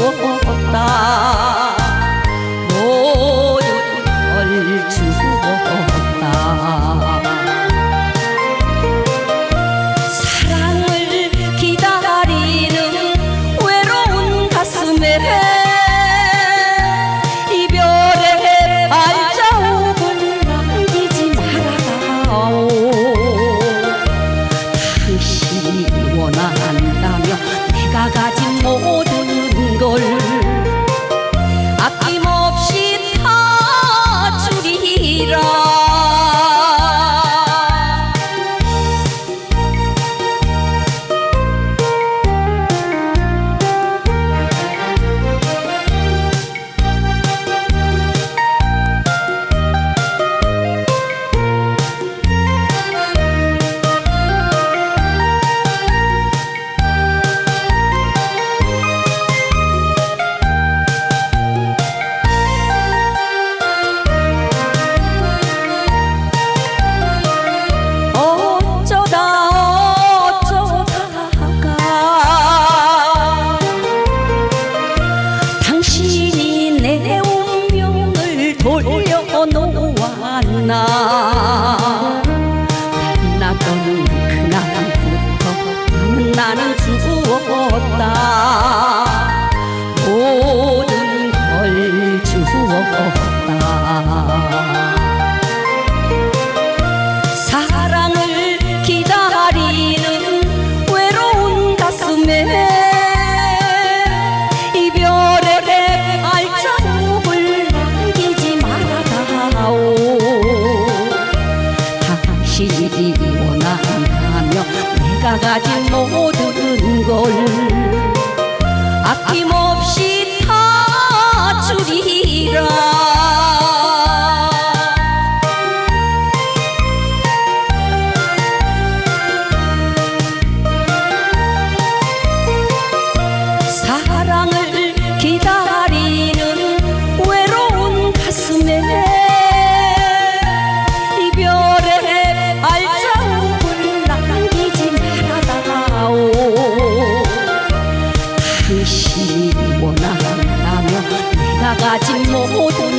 주었다 사랑을 기다리는 외로운 가슴에 이별의 발자국을 남기지 말아오 당신이 원한다며 내가 가. 나가지 못해